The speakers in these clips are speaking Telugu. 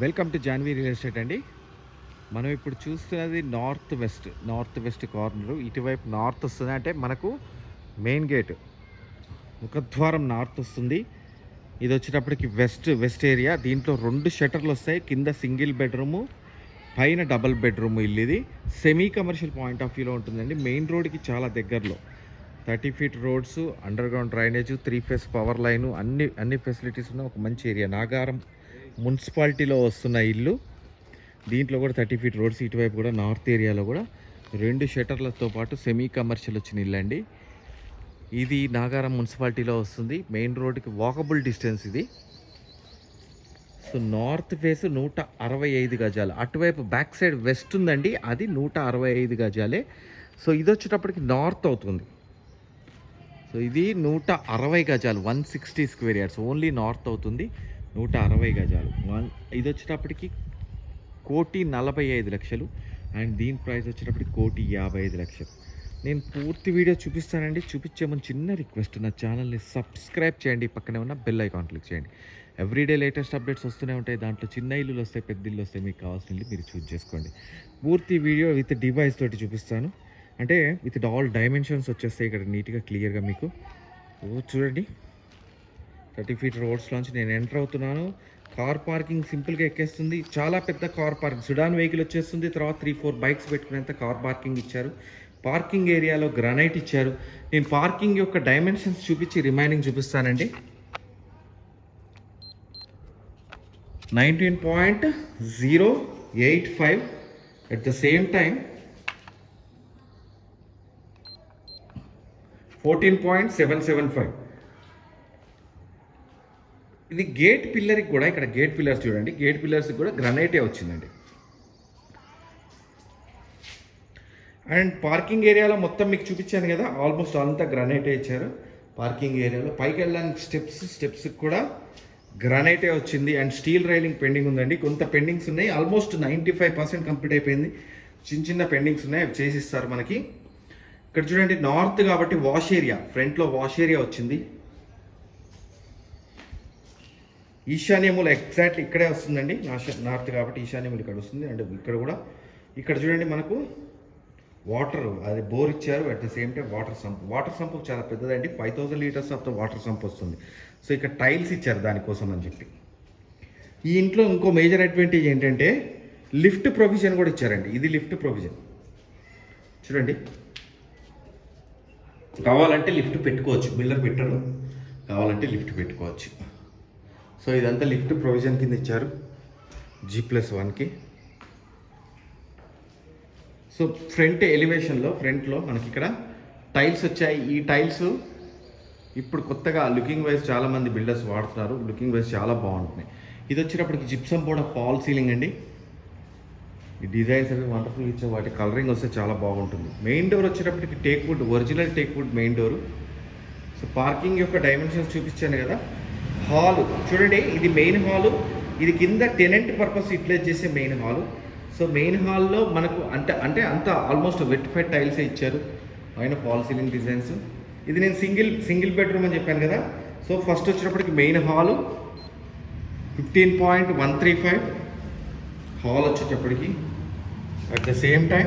Welcome to Janvi real estate అండి. మనం ఇప్పుడు చూస్తున్నది north west north west corner. ఇటువైపు నార్త్ వస్తుంది అంటే మనకు మెయిన్ గేట్. ముఖద్వారం నార్త్ వస్తుంది. ఇది వచ్చేటప్పటికి వెస్ట్ వెస్ట్ ఏరియా. దీంట్లో రెండు షట్టర్లు వస్తాయి. కింద సింగిల్ బెడ్రూము పైన డబల్ బెడ్రూమ్ ఇల్లు ఇది. సెమీ కమర్షియల్ పాయింట్ ఆఫ్ వ్యూలో ఉంటుందండి. మెయిన్ రోడ్కి చాలా దగ్గరలో. Thirty feet roads underground drainage three phase power line అన్ని అన్ని ఫెసిలిటీస్ ఉన్న ఒక మంచి ఏరియా. నాగారం మున్సిపాలిటీలో వస్తున్న ఇల్లు. దీంట్లో కూడా థర్టీ ఫీట్ రోడ్స్ ఇటువైపు కూడా నార్త్ ఏరియాలో కూడా రెండు షటర్లతో పాటు సెమీ కమర్షియల్ వచ్చిన ఇల్లు అండి. ఇది నాగారం మున్సిపాలిటీలో వస్తుంది. మెయిన్ రోడ్కి వాకబుల్ డిస్టెన్స్ ఇది. సో నార్త్ ఫేస్ నూట అరవై ఐదు గజాలు. అటువైపు బ్యాక్ సైడ్ వెస్ట్ ఉందండి. అది నూట అరవై ఐదు గజాలే. సో ఇది వచ్చేటప్పటికి నార్త్ అవుతుంది. సో ఇది నూట అరవై గజాలు. One sixty square yards only north అవుతుంది. నూట అరవై గజాలు. వన్ ఇది వచ్చేటప్పటికి కోటి నలభై ఐదు లక్షలు. అండ్ దీని ప్రైస్ వచ్చేటప్పటికి కోటి యాభై ఐదు లక్షలు. నేను పూర్తి వీడియో చూపిస్తానండి. చూపించే ముందు చిన్న రిక్వెస్ట్ నా ఛానల్ని సబ్స్క్రైబ్ చేయండి. పక్కనే ఉన్న బెల్ ఐకాన్ క్లిక్ చేయండి. ఎవ్రీడే లేటెస్ట్ అప్డేట్స్ వస్తూనే ఉంటాయి. దాంట్లో చిన్న ఇల్లులు వస్తాయి పెద్ద ఇల్లు వస్తాయి. మీకు కావాల్సిన ఇల్లు మీరు చూస్ చేసుకోండి. పూర్తి వీడియో విత్ డివైస్ తోటి చూపిస్తాను. అంటే విత్ ఆల్ డైమెన్షన్స్ వచ్చేస్తాయి ఇక్కడ నీట్గా క్లియర్గా మీకు. చూడండి. థర్టీ ఫీట్ రోడ్స్లోంచి నేను ఎంటర్ అవుతున్నాను. కార్ పార్కింగ్ సింపుల్గా ఎక్కేస్తుంది. చాలా పెద్ద కార్ పార్కింగ్ సుడాన్ వెహికల్ వచ్చేస్తుంది. తర్వాత త్రీ ఫోర్ బైక్స్ పెట్టుకునేంత కార్ పార్కింగ్ ఇచ్చారు. పార్కింగ్ ఏరియాలో గ్రానైట్ ఇచ్చారు. నేను పార్కింగ్ యొక్క డైమెన్షన్స్ చూపించి రిమైనింగ్ చూపిస్తానండి. Nineteen point zero eight five at the same time fourteen point seven seven five. ఇది గేట్ పిల్లర్కి కూడా ఇక్కడ గేట్ పిల్లర్స్ చూడండి. గేట్ పిల్లర్స్కి కూడా గ్రనైటే వచ్చిందండి. అండ్ పార్కింగ్ ఏరియాలో మొత్తం మీకు చూపించాను కదా ఆల్మోస్ట్ అంతా గ్రనైటే ఇచ్చారు. పార్కింగ్ ఏరియాలో పైకి వెళ్ళడానికి స్టెప్స్ స్టెప్స్కి కూడా గ్రనైటే వచ్చింది. అండ్ స్టీల్ రైలింగ్ పెండింగ్ ఉందండి. కొంత పెండింగ్స్ ఉన్నాయి. Almost ninety five percent complete అయిపోయింది. చిన్న చిన్న పెండింగ్స్ ఉన్నాయి. అవి చేసిస్తారు మనకి. ఇక్కడ చూడండి నార్త్ కాబట్టి వాష్ ఏరియా ఫ్రంట్లో వాష్ ఏరియా వచ్చింది. ఈశాన్యములు ఎగ్జాక్ట్లీ ఇక్కడే వస్తుందండి నార్త్ కాబట్టి ఈశాన్యములు ఇక్కడ వస్తుంది అండ్ ఇక్కడ కూడా. ఇక్కడ చూడండి మనకు వాటర్ అది బోర్ ఇచ్చారు at the same time water sump water sump చాలా పెద్దదండి five thousand litres of the water sump వస్తుంది. సో ఇక్కడ టైల్స్ ఇచ్చారు దానికోసం అని చెప్పి. ఈ ఇంట్లో ఇంకో మేజర్ అడ్వాంటేజ్ ఏంటంటే లిఫ్ట్ ప్రొవిజన్ కూడా ఇచ్చారండి. ఇది లిఫ్ట్ ప్రొవిజన్ చూడండి. కావాలంటే లిఫ్ట్ పెట్టుకోవచ్చు. బిల్డర్ పెట్టరు. కావాలంటే లిఫ్ట్ పెట్టుకోవచ్చు. సో ఇదంతా లిఫ్ట్ ప్రొవిజన్ కింద ఇచ్చారు. జీ ప్లస్ వన్కి సో ఫ్రంట్ ఎలివేషన్లో ఫ్రంట్లో మనకి ఇక్కడ టైల్స్ వచ్చాయి. ఈ టైల్స్ ఇప్పుడు కొత్తగా లుకింగ్ వైజ్ చాలామంది బిల్డర్స్ వాడుతున్నారు. లుకింగ్ వైజ్ చాలా బాగుంటున్నాయి. ఇది వచ్చేటప్పటికి జిప్సమ్ కూడా ఫాల్ సీలింగ్ అండి. ఈ డిజైన్స్ అవి వండర్ఫుల్ ఇచ్చే వాటి కలరింగ్ వస్తే చాలా బాగుంటుంది. మెయిన్ డోర్ వచ్చేటప్పటికి teak wood original teak wood main door. So parking యొక్క డైమెన్షన్స్ చూపించాను కదా. హాలు. చూడండి ఇది మెయిన్ హాలు. ఇది కింద టెనెంట్ పర్పస్ యూటిలైజ్ చేసే మెయిన్ హాలు. సో మెయిన్ హాల్లో మనకు అంటే అంటే అంత ఆల్మోస్ట్ వెట్ఫైడ్ టైల్సే ఇచ్చారు. పైన ఫాల్ సీలింగ్ డిజైన్స్. ఇది నేను సింగిల్ సింగిల్ బెడ్రూమ్ అని చెప్పాను కదా. సో ఫస్ట్ వచ్చినప్పటికి main hall fifteen point one three five. Hall వచ్చేటప్పటికి at the same time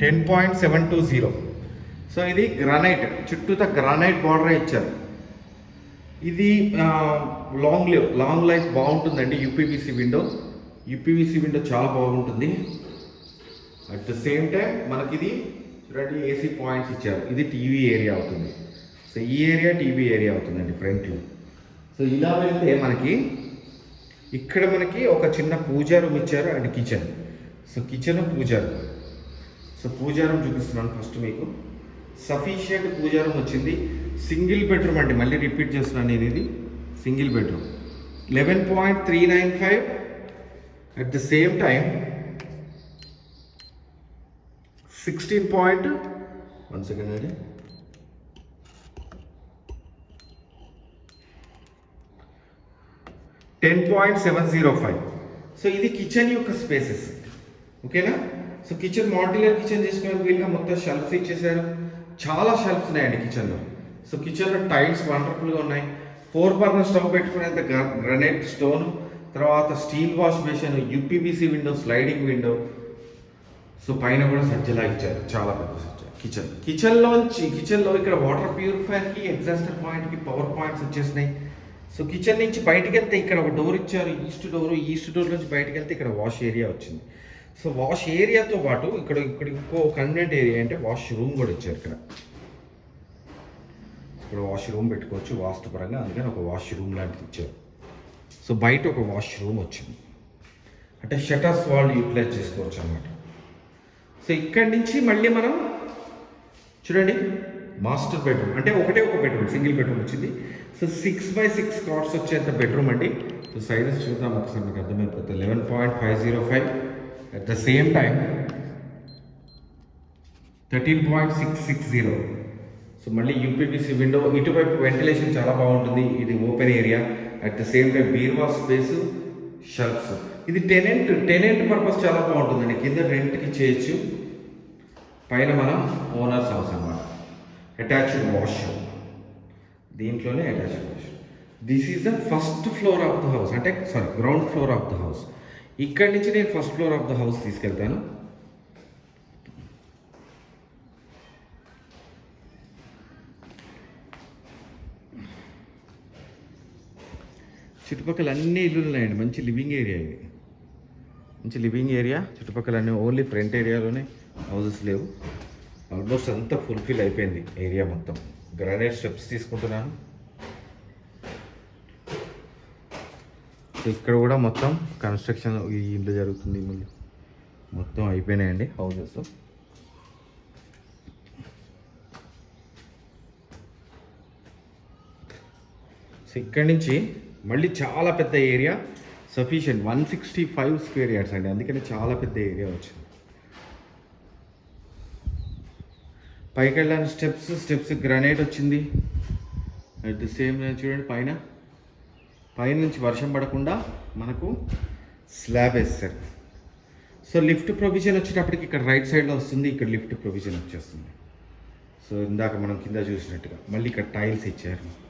ten point seven two zero. So ఇది గ్రానైట్. చుట్టూత గ్రానైట్ బార్డర్ ఇచ్చారు. ఇది లాంగ్ లివ్ లాంగ్ లైఫ్ బాగుంటుందండి యూపీవీసీ విండో యూపీవీసీ విండో చాలా బాగుంటుంది. అట్ ద సేమ్ టైం మనకి ఇది చూడండి ఏసీ పాయింట్స్ ఇచ్చారు. ఇది టీవీ ఏరియా అవుతుంది. సో ఈ ఏరియా టీవీ ఏరియా అవుతుందండి ఫ్రంట్లో సో ఇలా వెళ్తే మనకి ఇక్కడ మనకి ఒక చిన్న పూజా రూమ్ ఇచ్చారు and kitchen so kitchen puja room so puja room చూపిస్తున్నాను ఫస్ట్ మీకు. సఫిషియంట్ పూజా రూమ్ వచ్చింది. సింగిల్ బెడ్రూమ్ అండి మళ్ళీ రిపీట్ చేస్తున్నాను నేను ఇది. Single bedroom. Eleven point three nine five at the same time sixteen point one second అండి ten point seven zero five so ఇది కిచెన్ యొక్క స్పేసెస్ ఓకేనా సో కిచెన్ మాడ్యులర్ కిచెన్ చేసుకునే వీలుగా మొత్తం షెల్ఫ్స్ ఇచ్చేసారు చాలా షెల్ఫ్స్ ఉన్నాయండి కిచెన్లో సో కిచెన్లో టైల్స్ వండర్ఫుల్గా ఉన్నాయి. ఫోర్ బర్నర్ స్టవ్ పెట్టుకునేంత గ్రనైట్ స్టోన్ తర్వాత steel wash machine UPVC window sliding window. So పైన కూడా సజ్జలా ఇచ్చారు. చాలా పెద్ద సజ్జ. కిచెన్. కిచెన్లోంచి కిచెన్లో ఇక్కడ వాటర్ ప్యూరిఫైర్కి ఎగ్జాస్టర్ పాయింట్కి పవర్ పాయింట్స్ వచ్చేసినాయి. సో కిచెన్ నుంచి బయటకు వెళ్తే ఇక్కడ ఒక డోర్ ఇచ్చారు. ఈస్ట్ డోర్ ఈస్ట్ డోర్ నుంచి బయటకు వెళ్తే ఇక్కడ వాష్ ఏరియా వచ్చింది. సో వాష్ ఏరియాతో పాటు ఇక్కడ ఇక్కడ ఇంకో కన్వెంట్ ఏరియా అంటే వాష్ రూమ్ కూడా ఇచ్చారు ఇక్కడ. ఇక్కడ వాష్ రూమ్ పెట్టుకోవచ్చు వాస్తుపరంగా. అందుకని ఒక వాష్ రూమ్ లాంటిది ఇచ్చారు. సో బయట ఒక వాష్ రూమ్ వచ్చింది. అంటే షటర్స్ వాళ్ళు యూటిలైజ్ చేసుకోవచ్చు అనమాట సో ఇక్కడి నుంచి మళ్ళీ మనం చూడండి మాస్టర్ బెడ్రూమ్ అంటే ఒకటే ఒక బెడ్రూమ్ సింగిల్ బెడ్రూమ్ వచ్చింది. సో సిక్స్ బై సిక్స్ క్రాట్స్ వచ్చేంత బెడ్రూమ్ అండి. సో సైజెస్ చూద్దాం ఒకసారి మీకు అర్థమైపోతుంది eleven point five zero five at the same time thirteen point six six zero so మళ్ళీ యూపీపీసీ విండో ఇటువైపు వెంటిలేషన్ చాలా బాగుంటుంది. ఇది open area at the same time బీర్వా space shelves ఇది టెనెంట్ టెనెంట్ పర్పస్ చాలా బాగుంటుందండి. కింద రెంట్కి చేయొచ్చు. పైన మనం ఓనర్స్ హౌస్ అనమాట అటాచ్డ్ వాష్ దీంట్లోనే attached wash this is the first floor of the house అంటే sorry ground floor of the house ఇక్కడి నుంచి నేను first floor of the house తీసుకెళ్తాను. చుట్టుపక్కల అన్ని ఇల్లులు ఉన్నాయండి మంచి లివింగ్ ఏరియా ఇది మంచి లివింగ్ ఏరియా. చుట్టుపక్కల అన్ని ఓన్లీ ఫ్రంట్ ఏరియాలోనే హౌసెస్ లేవు. ఆల్మోస్ట్ అంతా ఫుల్ఫిల్ అయిపోయింది ఏరియా మొత్తం. గ్రానైట్ స్టెప్స్ తీసుకుంటున్నాను. ఇక్కడ కూడా మొత్తం కన్స్ట్రక్షన్ ఈ ఇల్లు జరుగుతుంది మళ్ళీ. మొత్తం అయిపోయినాయండి హౌసెస్. ఇక్కడి నుంచి మళ్ళీ చాలా పెద్ద area. Sufficient one sixty five square yards అండి. అందుకని చాలా పెద్ద ఏరియా వచ్చింది. పైకి వెళ్ళాను స్టెప్స్. స్టెప్స్ గ్రనైట్ వచ్చింది. అట్ ది సేమ్ చూడండి పైన. పైన నుంచి వర్షం పడకుండా మనకు స్లాబ్ వేస్తారు. సో లిఫ్ట్ ప్రొవిజన్ వచ్చేటప్పటికి ఇక్కడ రైట్ సైడ్లో వస్తుంది. ఇక్కడ లిఫ్ట్ ప్రొవిజన్ వచ్చేస్తుంది. సో ఇందాక మనం కింద చూసినట్టుగా. మళ్ళీ ఇక్కడ టైల్స్ ఇచ్చారు.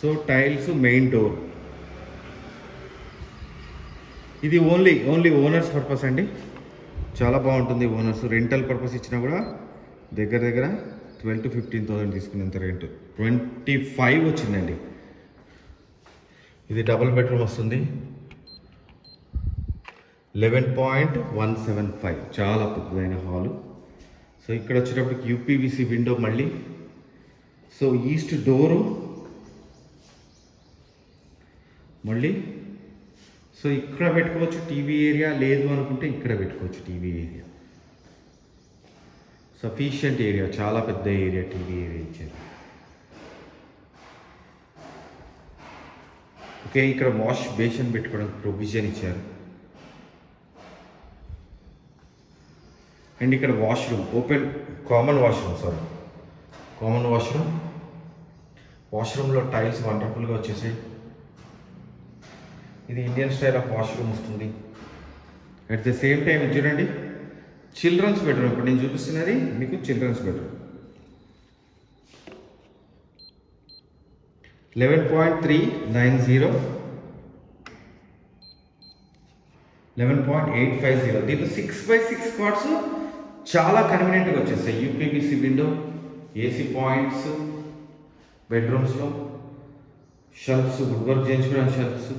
So tiles main door. ఇది ఓన్లీ ఓన్లీ ఓనర్స్ పర్పస్ అండి. చాలా బాగుంటుంది ఓనర్స్. రెంటల్ పర్పస్ ఇచ్చినా కూడా దగ్గర దగ్గర ట్వెల్వ్ టు ఫిఫ్టీన్ థౌసండ్ తీసుకునేంత రెంట్. ట్వంటీ ఫైవ్ వచ్చిందండి. ఇది డబుల్ బెడ్రూమ్ వస్తుంది. Eleven point one seven five. చాలా పెద్దదైన హాలు. సో ఇక్కడ వచ్చేటప్పటికి యూపీవీసీ విండో మళ్ళీ. సో ఈస్ట్ డోరు మళ్ళీ? సో ఇక్కడ పెట్టుకోవచ్చు టీవీ ఏరియా లేదు అనుకుంటే ఇక్కడ పెట్టుకోవచ్చు టీవీ ఏరియా సఫిషియంట్ ఏరియా చాలా పెద్ద ఏరియా టీవీ ఏరియా ఇచ్చారు. ఓకే ఇక్కడ వాష్ బేషన్ పెట్టుకోవడానికి ప్రొవిజన్ ఇచ్చారు. అండ్ ఇక్కడ washroom open common washroom sorry. Common washroom. వాష్రూమ్లో tiles వండర్ఫుల్గా వచ్చేసాయి. ఇది ఇండియన్ స్టైల్ ఆఫ్ వాష్రూమ్ వస్తుంది. అట్ ద సేమ్ టైం ఇది చూడండి చిల్డ్రన్స్ బెడ్రూమ్ ఇప్పుడు నేను చూపిస్తున్నది మీకు children's bedroom eleven point three nine zero eleven point eight five zero దీంట్లో సిక్స్ బై సిక్స్ కార్డ్స్ చాలా కన్వీనియంట్గా వచ్చేస్తాయి. UPVC window AC points బెడ్రూమ్స్లో shelves wood work చేయించుకోవడానికి shelves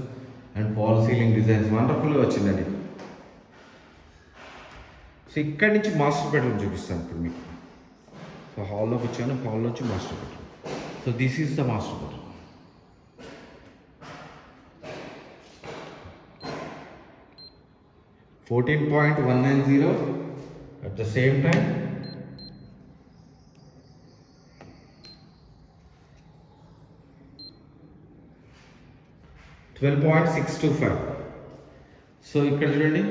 and fall ceiling designs వండర్ఫుల్గా వచ్చిందండి. సో ఇక్కడి నుంచి మాస్టర్ బెడ్రూమ్ చూపిస్తాను ఇప్పుడు మీకు. సో హాల్లోకి వచ్చాను. హాల్లో వచ్చి master bedroom so this is the master bedroom fourteen point one nine zero at the same time twelve point six two five so ఇక్కడ చూడండి.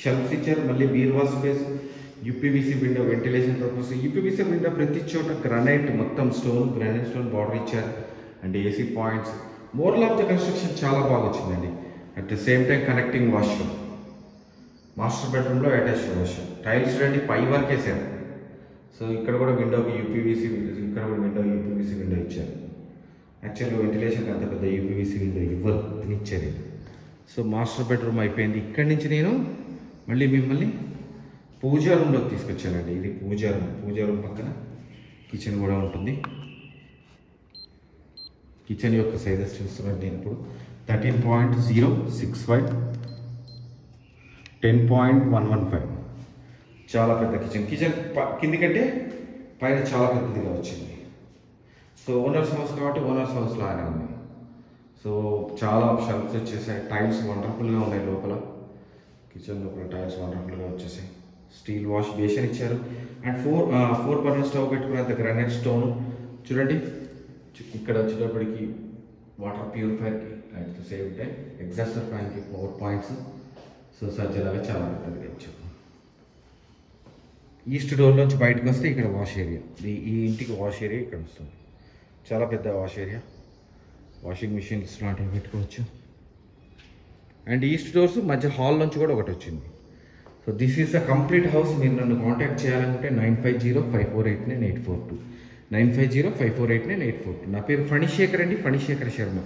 షెల్ఫ్ ఇచ్చారు మళ్ళీ బీర్వా space UPVC window ventilation purpose UPVC window ప్రతి చోట గ్రానైట్ మొత్తం స్టోన్ గ్రానైట్ స్టోన్ బార్డర్ ఇచ్చారు. And AC points moral of the construction చాలా బాగా వచ్చిందండి. At the same time connecting washroom master బెడ్రూమ్లో అటాచ్ వాష్రూమ్ టైల్స్ చూడండి పై వరకు వేసారు సో ఇక్కడ కూడా విండోకి యూపీవీసీ ఇక్కడ కూడా విండో యూపీవీసీ విండో ఇచ్చారు. యాక్చువల్గా వెంటిలేషన్కి అంత పెద్ద యూపీవీసీ విండో ఇవ్వరు అని ఇచ్చారు సో మాస్టర్ బెడ్రూమ్ అయిపోయింది. ఇక్కడి నుంచి నేను మళ్ళీ మిమ్మల్ని పూజా రూమ్లోకి తీసుకొచ్చానండి. ఇది పూజా రూమ్ పూజా రూమ్ పక్కన కిచెన్ కూడా ఉంటుంది. కిచెన్ యొక్క సైజెస్ చూస్తున్నాను నేను ఇప్పుడు. Thirteen point zero six five ten point one one five చాలా పెద్ద కిచెన్ కిచెన్ కిందికంటే పైన చాలా పెద్దదిగా వచ్చింది. సో ఓనర్స్ హౌస్ కాబట్టి ఓనర్స్ హౌస్ లాగానే ఉంది. సో చాలా షెల్ఫ్స్ వచ్చేసాయి. టైల్స్ వండర్ఫుల్గా ఉన్నాయి లోపల. కిచెన్ లోపల టైల్స్ వండర్ఫుల్గా వచ్చేసాయి. స్టీల్ వాష్ బేషన్ ఇచ్చారు. And four four burner stove పెట్టుకున్నంత granite stone చూడండి. ఇక్కడ వచ్చేటప్పటికి వాటర్ ప్యూరిఫైర్కి అండ్ సేవ్ ఉంటే ఎగ్జాస్టర్ ఫ్యాన్కి ఫోర్ పాయింట్స్ సో సజ్జలాగా చాలా పెద్దదిగా ఇచ్చారు. ఈస్ట్ డోర్లోంచి బయటకు వస్తే ఇక్కడ వాష్ ఏరియా ఈ ఇంటికి వాష్ ఏరియా ఇక్కడ వస్తుంది. చాలా పెద్ద వాష్ ఏరియా. వాషింగ్ మిషన్స్ లాంటివి పెట్టుకోవచ్చు. అండ్ ఈస్ట్ డోర్స్ మధ్య హాల్ నుంచి కూడా ఒకటి వచ్చింది. So this is the complete house మీరు నన్ను కాంటాక్ట్ చేయాలనుకుంటే nine five zero five four eight nine eight four two. Nine five zero five four eight nine eight four two. నా పేరు ఫణిశేఖర్ అండి ఫణిశేఖర్ శర్మ.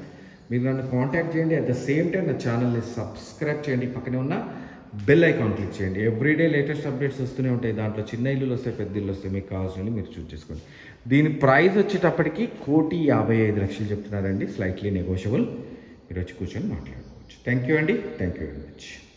మీరు నన్ను కాంటాక్ట్ చేయండి. అట్ ద సేమ్ టైం నా ఛానల్ని సబ్స్క్రైబ్ చేయండి. పక్కనే ఉన్న బెల్ ఐకాన్ క్లిక్ చేయండి. ఎవ్రీడే లేటెస్ట్ అప్డేట్స్ వస్తూనే ఉంటాయి. దాంట్లో చిన్న ఇల్లులు వస్తాయి పెద్ద ఇల్లు వస్తాయి. మీకు కావాల్సినవి మీరు చూస్ చేసుకోండి. దీని ప్రైస్ వచ్చేటప్పటికి కోటి యాభై ఐదు లక్షలు చెప్తున్నారండి. స్లైట్లీ నెగోషియబుల్ మీరు వచ్చి కూర్చొని మాట్లాడుకోవచ్చు. థ్యాంక్ యూ అండి. Thank you very much